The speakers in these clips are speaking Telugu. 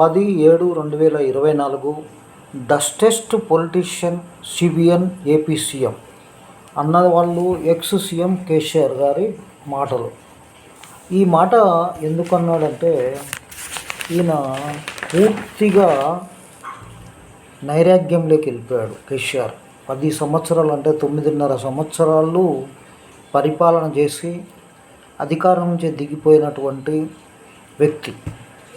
పది ఏడు రెండు వేల ఇరవై నాలుగు డస్టెస్ట్ పొలిటీషియన్ సిబిఎన్ ఏపీ సీఎం. అన్న వాళ్ళు ఎక్స్ సీఎం కేసీఆర్ గారి మాటలు. ఈ మాట ఎందుకు అన్నాడంటే ఈయన పూర్తిగా నైరాగ్యంలోకి వెళ్ళిపోయాడు కేసీఆర్. పది సంవత్సరాలు అంటే తొమ్మిదిన్నర సంవత్సరాలు పరిపాలన చేసి అధికారం నుంచి దిగిపోయినటువంటి వ్యక్తి.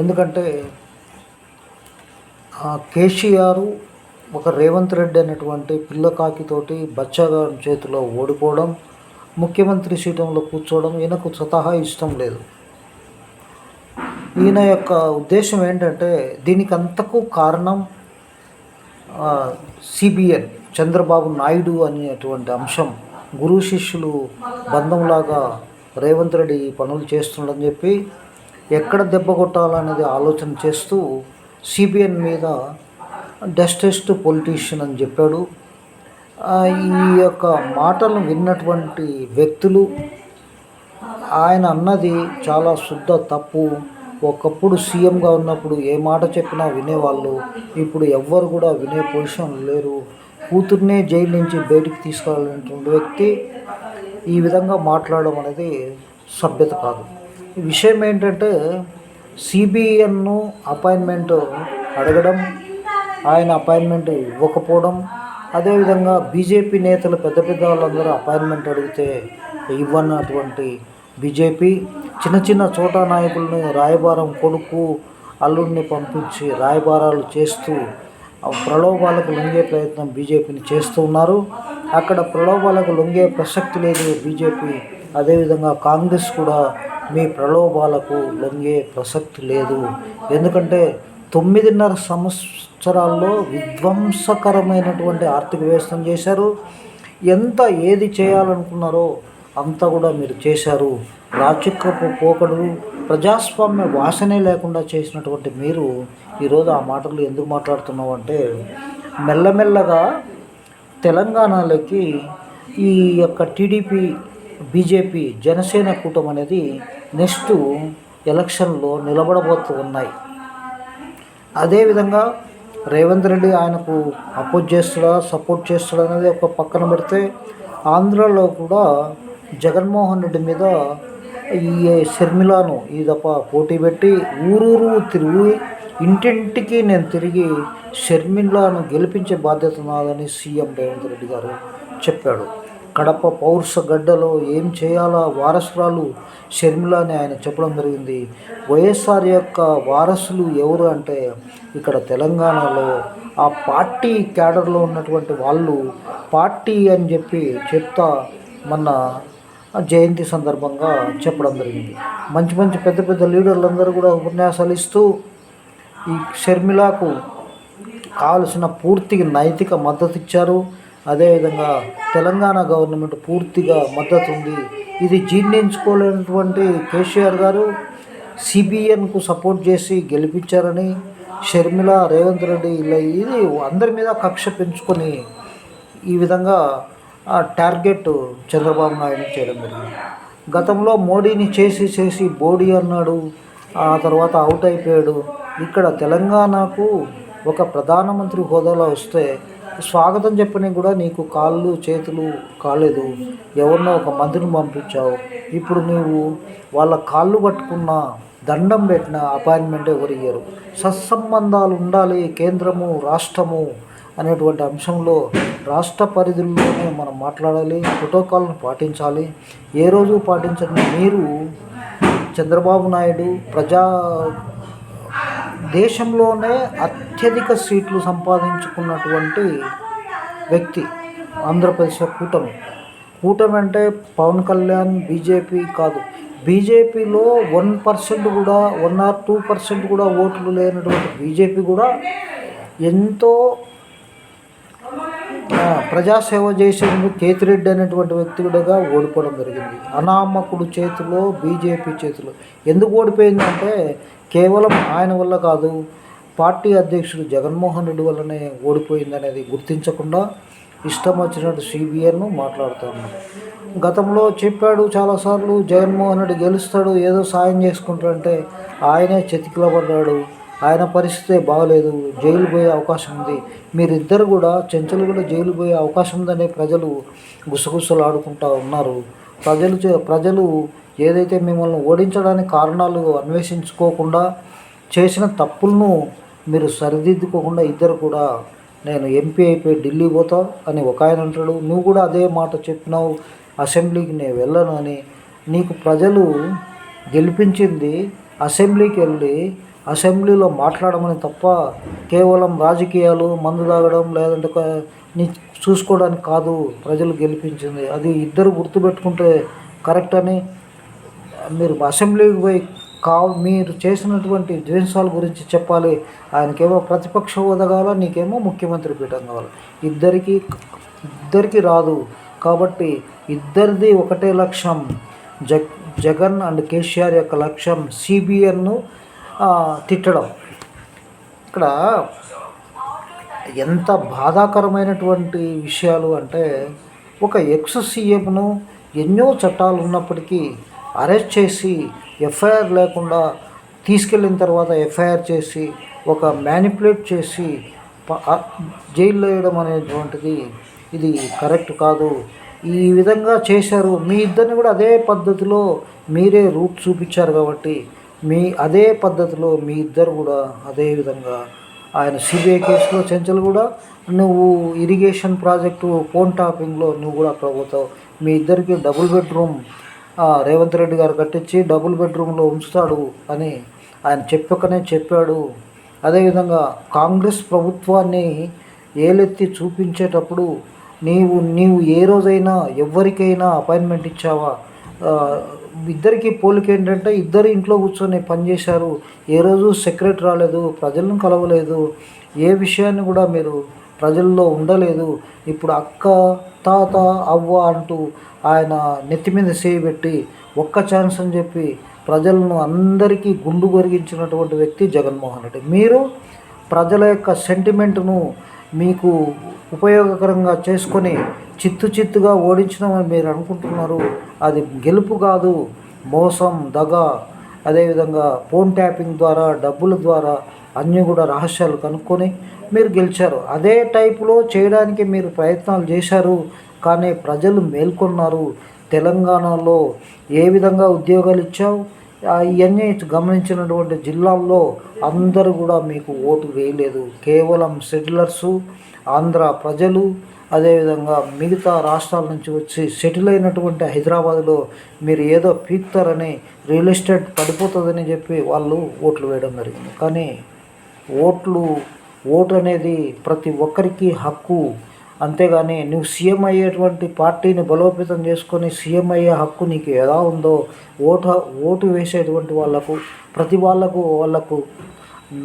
ఎందుకంటే కేసీఆర్ ఒక రేవంత్ రెడ్డి అనేటువంటి పిల్లకాకితోటి బచ్చగారి చేతిలో ఓడిపోవడం ముఖ్యమంత్రి సీటంలో కూర్చోవడం ఈయనకు స్వతహా ఇష్టం లేదు. ఈయన యొక్క ఉద్దేశం ఏంటంటే దీనికి అంతకు కారణం సిబిఎన్ చంద్రబాబు నాయుడు అనేటువంటి అంశం. గురు శిష్యులు బంధంలాగా రేవంత్ రెడ్డి ఈ పనులు చేస్తుండని చెప్పి ఎక్కడ దెబ్బ కొట్టాలనేది ఆలోచన చేస్తూ సిబిఎన్ మీద డస్టెస్ట్ పొలిటీషియన్ అని చెప్పాడు. ఈ యొక్క మాటలను విన్నటువంటి వ్యక్తులు ఆయన అన్నది చాలా శుద్ధ తప్పు. ఒకప్పుడు సీఎంగా ఉన్నప్పుడు ఏ మాట చెప్పినా వినేవాళ్ళు ఇప్పుడు ఎవ్వరు కూడా వినే పొజిషన్ లేరు. కూతుర్నే జైలు నుంచి బయటికి తీసుకురావాలనేటువంటి వ్యక్తి ఈ విధంగా మాట్లాడడం అనేది సభ్యత కాదు. విషయం ఏంటంటే సిబిఎన్ను అపాయింట్మెంట్ అడగడం ఆయన అపాయింట్మెంట్ ఇవ్వకపోవడం అదేవిధంగా బీజేపీ నేతలు పెద్ద పెద్ద వాళ్ళందరూ అపాయింట్మెంట్ అడిగితే ఇవ్వనటువంటి బీజేపీ చిన్న చిన్న చోట నాయకులను రాయబారం కొడుకు అల్లుడిని పంపించి రాయబారాలు చేస్తూ ప్రలోభాలకు లొంగే ప్రయత్నం బీజేపీని చేస్తూ ఉన్నారు. అక్కడ ప్రలోభాలకు లొంగే ప్రసక్తి లేదు బీజేపీ అదేవిధంగా కాంగ్రెస్ కూడా మీ ప్రలోభాలకు లొంగే ప్రసక్తి లేదు. ఎందుకంటే తొమ్మిదిన్నర సంవత్సరాల్లో విధ్వంసకరమైనటువంటి ఆర్థిక వ్యవస్థను చేశారు. ఎంత ఏది చేయాలనుకున్నారో అంతా కూడా మీరు చేశారు. రాచక్రపు పోకడు ప్రజాస్వామ్య వాసనే లేకుండా చేసినటువంటి మీరు ఈరోజు ఆ మాటలు ఎందుకు మాట్లాడుతున్నావు అంటే మెల్లమెల్లగా తెలంగాణలోకి ఈ యొక్క టీడీపీ బీజేపీ జనసేన కూటమి అనేది నెక్స్ట్ ఎలక్షన్లో నిలబడబోతూ ఉన్నాయి అదేవిధంగా రేవంత్ రెడ్డి ఆయనకు అపోజ్ చేస్తాడా సపోర్ట్ చేస్తాడా అనేది ఒక పక్కన పెడితే ఆంధ్రాలో కూడా జగన్మోహన్ రెడ్డి మీద ఈ షర్మిలాను ఈ దప్ప పోటీ పెట్టి ఊరూరు తిరిగి ఇంటింటికి నేను తిరిగి షర్మిలాను గెలిపించే బాధ్యత నాదని సీఎం రేవంత్ రెడ్డి గారు చెప్పాడు. కడప పౌరుష గడ్డలో ఏం చేయాలా వారసురాలు షర్మిల అని ఆయన చెప్పడం జరిగింది. వైఎస్ఆర్ యొక్క వారసులు ఎవరు అంటే ఇక్కడ తెలంగాణలో ఆ పార్టీ క్యాడర్లో ఉన్నటువంటి వాళ్ళు పార్టీ అని చెప్పి చెప్తా మొన్న జయంతి సందర్భంగా చెప్పడం జరిగింది. మంచి మంచి పెద్ద పెద్ద లీడర్లందరూ కూడా ఉపన్యాసాలు ఇస్తూ ఈ షర్మిలకు కావలసిన పూర్తిగా నైతిక మద్దతు ఇచ్చారు. అదేవిధంగా తెలంగాణ గవర్నమెంట్ పూర్తిగా మద్దతు ఉంది ఇది జీర్ణించుకోలేనటువంటి కేసీఆర్ గారు సిబిఎన్కు సపోర్ట్ చేసి గెలిపించారని షర్మిల రేవంత్ రెడ్డి ఇలా ఇది అందరి మీద కక్ష పెంచుకొని ఈ విధంగా ఆ టార్గెట్ చంద్రబాబు నాయుడు చేయడం జరిగింది. గతంలో మోడీని చేసి చేసి బోడీ అన్నాడు ఆ తర్వాత అవుట్ అయిపోయాడు. ఇక్కడ తెలంగాణకు ఒక ప్రధానమంత్రి హోదాలో వస్తే స్వాగతం చెప్పని కూడా నీకు కాళ్ళు చేతులు కాలేదు. ఎవరినో ఒక మందిని పంపించావు. ఇప్పుడు నీవు వాళ్ళ కాళ్ళు పట్టుకున్న దండం పెట్టిన అపాయింట్మెంట్ ఎవరు ఇయ్యరు సత్సంబంధాలు ఉండాలి కేంద్రము రాష్ట్రము అనేటువంటి అంశంలో రాష్ట్ర పరిధుల్లోనే మనం మాట్లాడాలి ప్రోటోకాల్ను పాటించాలి. ఏ రోజు పాటించని మీరు చంద్రబాబు నాయుడు ప్రజా దేశంలోనే అత్యధిక సీట్లు సంపాదించుకున్నటువంటి వ్యక్తి ఆంధ్రప్రదేశ్ కూటమి. కూటమి అంటే పవన్ కళ్యాణ్ బీజేపీ కాదు. బీజేపీలో వన్ పర్సెంట్ కూడా వన్ ఆర్ టూ పర్సెంట్ కూడా ఓట్లు లేనటువంటి బీజేపీ కూడా ఎంతో ప్రజాసేవ చేసేందుకు కేతిరెడ్డి అనేటువంటి వ్యక్తి కూడా ఓడిపోవడం జరిగింది. అనామకుడు చేతిలో బీజేపీ చేతిలో. ఎందుకు ఓడిపోయిందంటే కేవలం ఆయన వల్ల కాదు పార్టీ అధ్యక్షుడు జగన్మోహన్ రెడ్డి వల్లనే ఓడిపోయింది అనేది గుర్తించకుండా ఇష్టం వచ్చినట్టు సిబిఎన్ మాట్లాడుతాను గతంలో చెప్పాడు చాలాసార్లు జగన్మోహన్ రెడ్డి గెలుస్తాడు ఏదో సాయం చేసుకుంటాడంటే ఆయనే చెతికిలబడ్డాడు ఆయన పరిస్థితి బాగలేదు జైలు పోయే అవకాశం ఉంది. మీరిద్దరు కూడా చెంచలు కూడా జైలు పోయే అవకాశం ఉందనే ప్రజలు గుసగుసలాడుకుంటూ ఉన్నారు. ప్రజలు చే- ప్రజలు ఏదైతే మిమ్మల్ని ఓడించడానికి కారణాలు అన్వేషించుకోకుండా చేసిన తప్పులను మీరు సరిదిద్దుకోకుండా ఇద్దరు కూడా నేను ఎంపీ అయిపోయి ఢిల్లీ పోతా అని ఒక ఆయన అంటాడు. నువ్వు కూడా అదే మాట చెప్పినావు. అసెంబ్లీకి నేను వెళ్ళను అని నీకు ప్రజలు గెలిపించింది అసెంబ్లీకి వెళ్ళి అసెంబ్లీలో మాట్లాడమని తప్ప కేవలం రాజకీయాలు మందు తాగడం లేదంటే నీ చూసుకోవడానికి కాదు ప్రజలు గెలిపించింది. అది ఇద్దరు గుర్తుపెట్టుకుంటే కరెక్ట్ అని మీరు అసెంబ్లీకి పోయి కా మీరు చేసినటువంటి ద్వేషాల గురించి చెప్పాలి. ఆయనకేమో ప్రతిపక్ష హోదా కావాలా నీకేమో ముఖ్యమంత్రి పీఠం కావాలి. ఇద్దరికి ఇద్దరికి రాదు. కాబట్టి ఇద్దరిది ఒకటే లక్ష్యం. జగ్ జగన్ అండ్ కేసీఆర్ యొక్క లక్ష్యం సిబిఎన్ను తిట్టడం. ఇక్కడ ఎంత బాధాకరమైనటువంటి విషయాలు అంటే ఒక ఎక్స్ సీఎంను ఎన్నో చట్టాలు ఉన్నప్పటికీ అరెస్ట్ చేసి ఎఫ్ఐఆర్ లేకుండా తీసుకెళ్ళిన తర్వాత ఎఫ్ఐఆర్ చేసి ఒక మ్యానిపులేట్ చేసి జైల్లో వేయడం అనేటువంటిది ఇది కరెక్ట్ కాదు. ఈ విధంగా చేశారు. మీ ఇద్దరిని కూడా అదే పద్ధతిలో మీరే రూట్ చూపించారు కాబట్టి మీ అదే పద్ధతిలో మీ ఇద్దరు కూడా అదే విధంగా ఆయన సిబిఐ కేసులో చెంచలు కూడా నువ్వు ఇరిగేషన్ ప్రాజెక్టు ఫోన్ టాపింగ్లో నువ్వు కూడా అక్కడ పోతావు మీ ఇద్దరికి డబుల్ బెడ్రూమ్ రేవంత్ రెడ్డి గారు కట్టించి డబుల్ బెడ్రూమ్లో ఉంచుతాడు అని ఆయన చెప్పకనే చెప్పాడు. అదేవిధంగా కాంగ్రెస్ ప్రభుత్వాన్ని ఏలెత్తి చూపించేటప్పుడు నీవు నీవు ఏ రోజైనా ఎవరికైనా అపాయింట్మెంట్ ఇచ్చావా? ఇద్దరికి పోలిక ఏంటంటే ఇద్దరు ఇంట్లో కూర్చొని పనిచేశారు ఏ రోజు సెక్రటరీ రాలేదు ప్రజలను కలవలేదు ఏ విషయాన్ని కూడా మీరు ప్రజల్లో ఉండలేదు. ఇప్పుడు అక్క తాత అవ్వ అంటూ ఆయన నెత్తి మీద చేయబెట్టి ఒక్క ఛాన్స్ అని చెప్పి ప్రజలను అందరికీ గుండు గొరిగించినటువంటి వ్యక్తి జగన్మోహన్ రెడ్డి. మీరు ప్రజల యొక్క సెంటిమెంట్ను మీకు ఉపయోగకరంగా చేసుకొని చిత్తు చిత్తుగా ఓడించడం మీరు అనుకుంటున్నారు అది గెలుపు కాదు మోసం దగ అదేవిధంగా ఫోన్ ట్యాపింగ్ ద్వారా డబ్బుల ద్వారా అన్నీ కూడా రహస్యాలు కనుక్కొని మీరు గెలిచారు. అదే టైపులో చేయడానికి మీరు ప్రయత్నాలు చేశారు కానీ ప్రజలు మేల్కొన్నారు. తెలంగాణలో ఏ విధంగా ఉద్యోగాలు ఇచ్చావు? ఇవన్నీ గమనించినటువంటి జిల్లాల్లో అందరూ కూడా మీకు ఓటు వేయలేదు. కేవలం సెటిలర్సు ఆంధ్ర ప్రజలు అదేవిధంగా మిగతా రాష్ట్రాల నుంచి వచ్చి సెటిల్ అయినటువంటి హైదరాబాద్లో మీరు ఏదో పీక్తారని రియల్ ఎస్టేట్ పడిపోతుందని చెప్పి వాళ్ళు ఓట్లు వేయడం జరిగింది. కానీ ఓట్లు ఓటు అనేది ప్రతి ఒక్కరికి హక్కు. అంతేగాని నువ్వు సీఎం అయ్యేటువంటి పార్టీని బలోపేతం చేసుకొని సీఎం అయ్యే హక్కు నీకు ఎలా ఉందో ఓటు ఓటు వేసేటువంటి వాళ్ళకు ప్రతి వాళ్ళకు వాళ్ళకు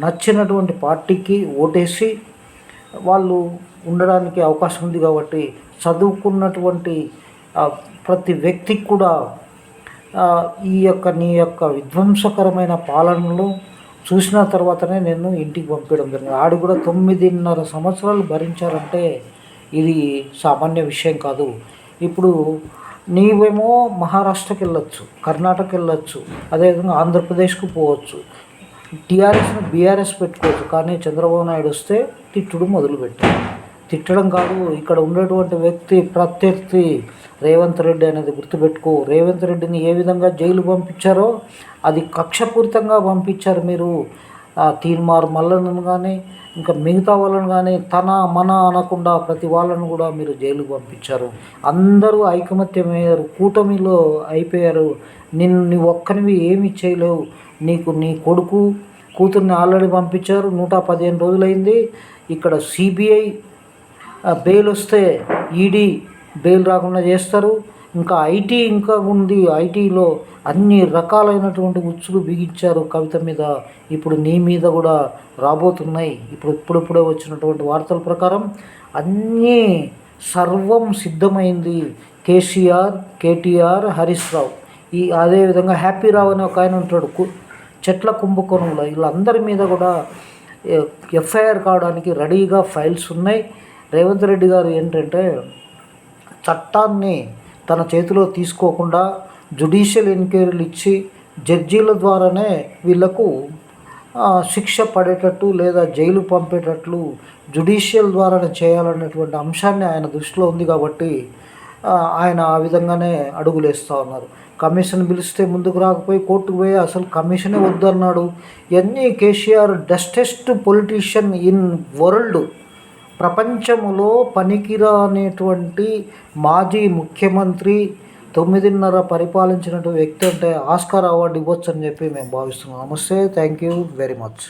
నచ్చినటువంటి పార్టీకి ఓటేసి వాళ్ళు ఉండడానికి అవకాశం ఉంది కాబట్టి చదువుకున్నటువంటి ప్రతి వ్యక్తికి కూడా ఈ యొక్క నీ యొక్క విధ్వంసకరమైన పాలనలో చూసిన తర్వాతనే నేను ఇంటికి పంపించడం జరిగింది. ఆడు కూడా తొమ్మిదిన్నర సంవత్సరాలు భరించారంటే ఇది సామాన్య విషయం కాదు. ఇప్పుడు నీవేమో మహారాష్ట్రకి వెళ్ళొచ్చు కర్ణాటక వెళ్ళొచ్చు అదేవిధంగా ఆంధ్రప్రదేశ్కు పోవచ్చు. టీఆర్ఎస్ని బీఆర్ఎస్ పెట్టుకోవచ్చు కానీ చంద్రబాబు నాయుడు వస్తే తిట్టుడు మొదలుపెట్టారు తిట్టడం కాదు ఇక్కడ ఉండేటువంటి వ్యక్తి ప్రత్యర్థి రేవంత్ రెడ్డి అనేది గుర్తుపెట్టుకో. రేవంత్ రెడ్డిని ఏ విధంగా జైలు పంపించారో అది కక్షపూరితంగా పంపించారు మీరు. తీన్మార్ మల్లలను కానీ ఇంకా మిగతా వాళ్ళను కానీ తన మన అనకుండా ప్రతి వాళ్ళను కూడా మీరు జైలుకు పంపించారు. అందరూ ఐకమత్యమయ్యారు కూటమిలో అయిపోయారు. నిన్ను నీ ఒక్కనివి ఏమీ చేయలేవు. నీకు నీ కొడుకు కూతుర్ని ఆల్రెడీ పంపించారు. నూట పదిహేను రోజులైంది. ఇక్కడ సిబిఐ బెయిల్ వస్తే ఈడీ బెయిల్ రాకుండా చేస్తారు. ఇంకా ఐటీ ఇంకా ఉంది. ఐటీలో అన్ని రకాలైనటువంటి ఉచ్చులు బిగించారు కవిత మీద. ఇప్పుడు నీ మీద కూడా రాబోతున్నాయి. ఇప్పుడు ఇప్పుడిప్పుడే వచ్చినటువంటి వార్తల ప్రకారం అన్నీ సర్వం సిద్ధమైంది. కేసీఆర్ కేటీఆర్ హరీష్ రావు. ఈ అదేవిధంగా హ్యాపీ రావు అని ఒక ఆయన ఉంటాడు. కు- చెట్ల కుంభకోణంలో వీళ్ళందరి మీద కూడా ఎఫ్ఐఆర్ కావడానికి రెడీగా ఫైల్స్ ఉన్నాయి. రేవంత్ రెడ్డి గారు ఏంటంటే చట్టాన్ని తన చేతిలో తీసుకోకుండా జుడిషియల్ ఎంక్వైరీలు ఇచ్చి జడ్జీల ద్వారానే వీళ్ళకు శిక్ష పడేటట్టు లేదా జైలు పంపేటట్లు జుడిషియల్ ద్వారానే చేయాలనేటువంటి అంశాన్ని ఆయన దృష్టిలో ఉంది కాబట్టి ఆయన ఆ విధంగానే అడుగులేస్తూ ఉన్నారు. కమిషన్ పిలిస్తే ముందుకు రాకపోయి కోర్టుకు పోయి అసలు కమిషనే వద్దన్నాడు. ఎన్ని KCR dustiest politician in world ప్రపంచములో పనికిరానేటువంటి మాజీ ముఖ్యమంత్రి తొమ్మిదిన్నర పరిపాలించినటువంటి వ్యక్తి అంటే ఆస్కార్ అవార్డు ఇవ్వచ్చు అని చెప్పి మేము భావిస్తున్నాం. నమస్తే థ్యాంక్ యూ వెరీ మచ్